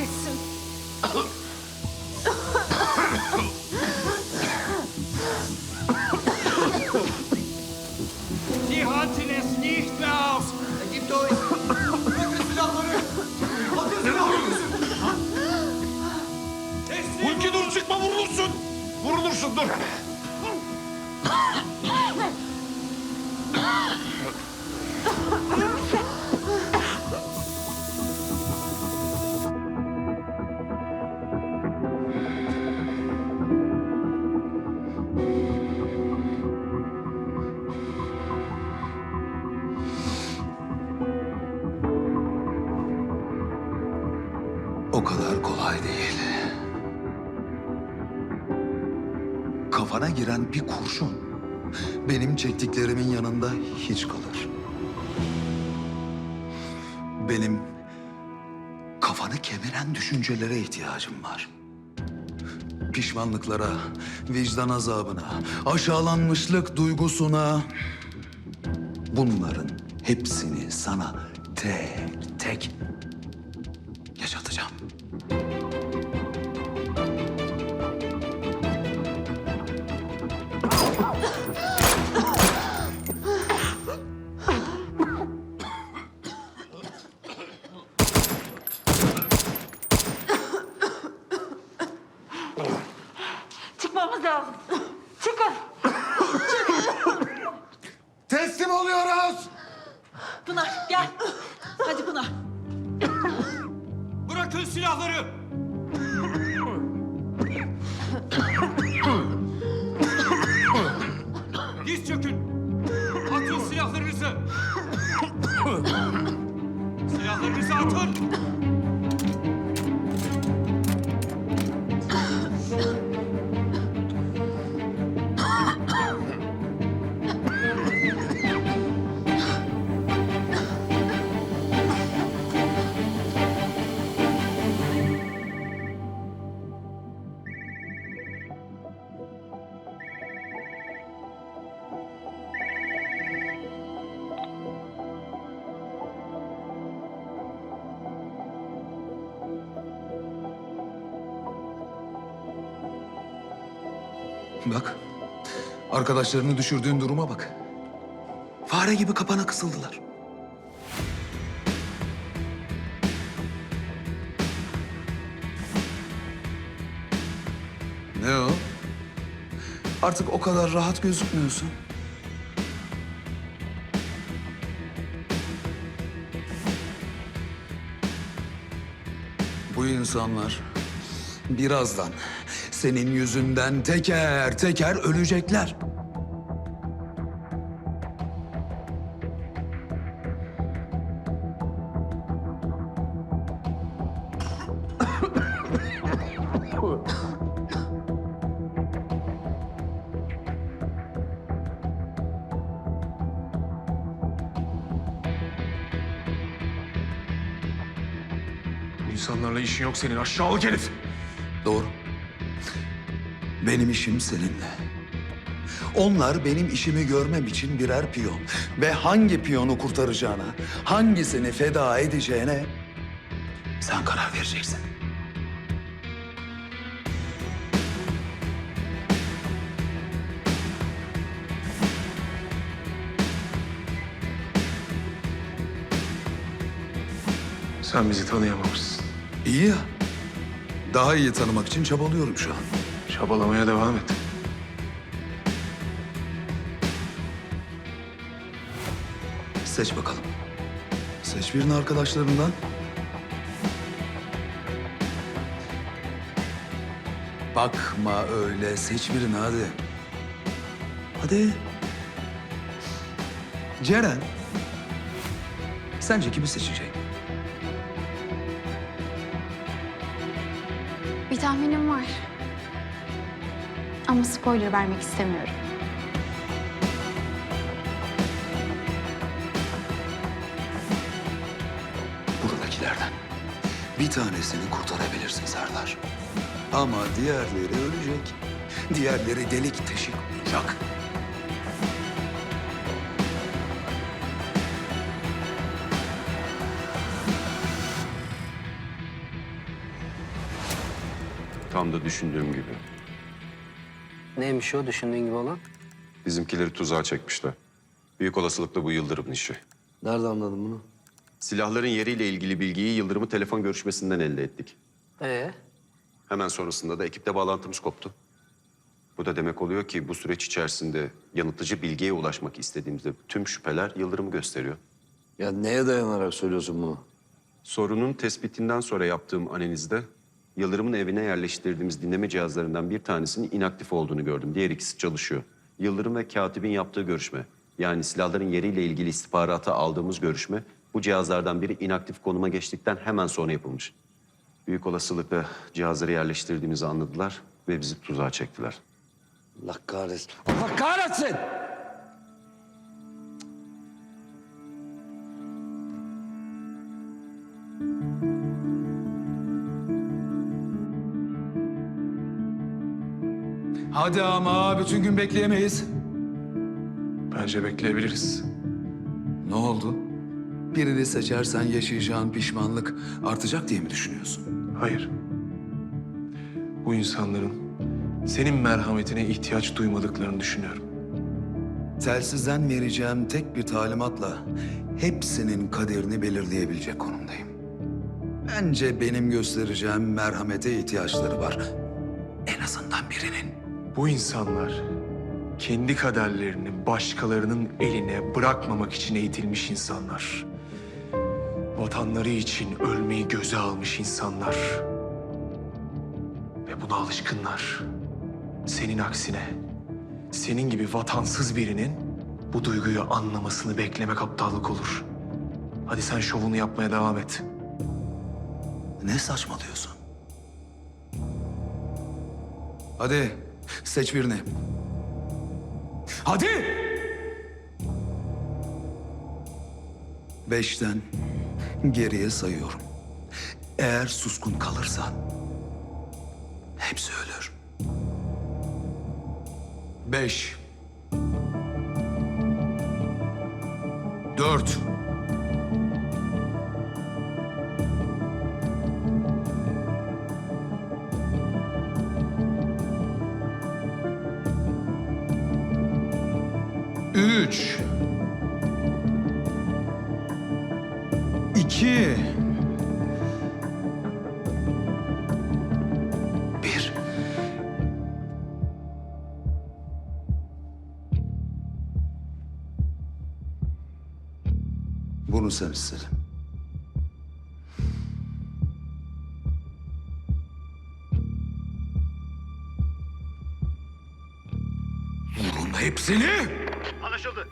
kahretsin. Sie halten es nicht mehr aus. Gebt euch. Bırakın silahları. Atın silahları. Teslim Hulki dur çıkma vurulursun. Vurulursun dur. O kadar kolay değil. Kafana giren bir kurşun benim çektiklerimin yanında hiç kalır. Benim kafanı kemiren düşüncelere ihtiyacım var. Pişmanlıklara, vicdan azabına, aşağılanmışlık duygusuna... Bunların hepsini sana tek tek Çıkmamız lazım. Çıkın. Teslim oluyoruz. Pınar gel. Hadi Pınar. Bırakın silahları. Diz çökün. Atın silahlarınızı. Silahlarınızı atın. Bak, arkadaşlarını düşürdüğün duruma bak. Fare gibi kapana kısıldılar. Ne o? Artık o kadar rahat gözükmüyorsun. Bu insanlar birazdan senin yüzünden teker teker ölecekler. İnsanlarla işin yok senin aşağılık herif. Doğru. Benim işim seninle. Onlar benim işimi görmem için birer piyon. Ve hangi piyonu kurtaracağına, hangisini feda edeceğine sen karar vereceksin. Sen bizi tanıyamamışsın. İyi ya. Daha iyi tanımak için çabalıyorum şu an. Çabalamaya devam et. Seç bakalım. Seç birini arkadaşlarından. Bakma öyle. Seç birini hadi. Hadi. Ceren. Sence kimi seçecek? Bir tahminim var. Ama spoiler vermek istemiyorum. Buradakilerden. Bir tanesini kurtarabilirsin Serdar. Ama diğerleri ölecek. Diğerleri delik teşik olacak. Tam da düşündüğüm gibi. Neymiş o düşündüğün gibi olan? Bizimkileri tuzağa çekmişler. Büyük olasılıkla bu Yıldırım'ın işi. Nerede anladın bunu? Silahların yeriyle ilgili bilgiyi Yıldırım'ın telefon görüşmesinden elde ettik. Ee, Hemen sonrasında da ekiple bağlantımız koptu. Bu da demek oluyor ki bu süreç içerisinde yanıltıcı bilgiye ulaşmak istediğimizde tüm şüpheler Yıldırım'ı gösteriyor. ya neye dayanarak söylüyorsun bunu? Sorunun tespitinden sonra yaptığım analizde Yıldırım'ın evine yerleştirdiğimiz dinleme cihazlarından bir tanesinin inaktif olduğunu gördüm. Diğer ikisi çalışıyor. Yıldırım ve katibin yaptığı görüşme, yani silahların yeriyle ilgili istihbarata aldığımız görüşme, bu cihazlardan biri inaktif konuma geçtikten hemen sonra yapılmış. Büyük olasılıkla cihazları yerleştirdiğimizi anladılar ve bizi tuzağa çektiler. Allah kahretsin. Allah kahretsin! Hadi ama bütün gün bekleyemeyiz. Bence bekleyebiliriz. Ne oldu? Birini seçersen yaşayacağın pişmanlık artacak diye mi düşünüyorsun? Hayır. Bu insanların senin merhametine ihtiyaç duymadıklarını düşünüyorum. Telsizden vereceğim tek bir talimatla hepsinin kaderini belirleyebilecek konumdayım. Bence benim göstereceğim merhamete ihtiyaçları var. En azından birinin. Bu insanlar kendi kaderlerini başkalarının eline bırakmamak için eğitilmiş insanlar. Vatanları için ölmeyi göze almış insanlar. Ve buna alışkınlar. Senin aksine senin gibi vatansız birinin bu duyguyu anlamasını beklemek aptallık olur. Hadi sen şovunu yapmaya devam et. Ne saçmalıyorsun? Hadi seç birini. Hadi! Beşten geriye sayıyorum. Eğer suskun kalırsan hepsi ölür. Beş. Dört. Üç. İki. Bir. Bunu sen istedin. Vurun hepsini! Anlaşıldı.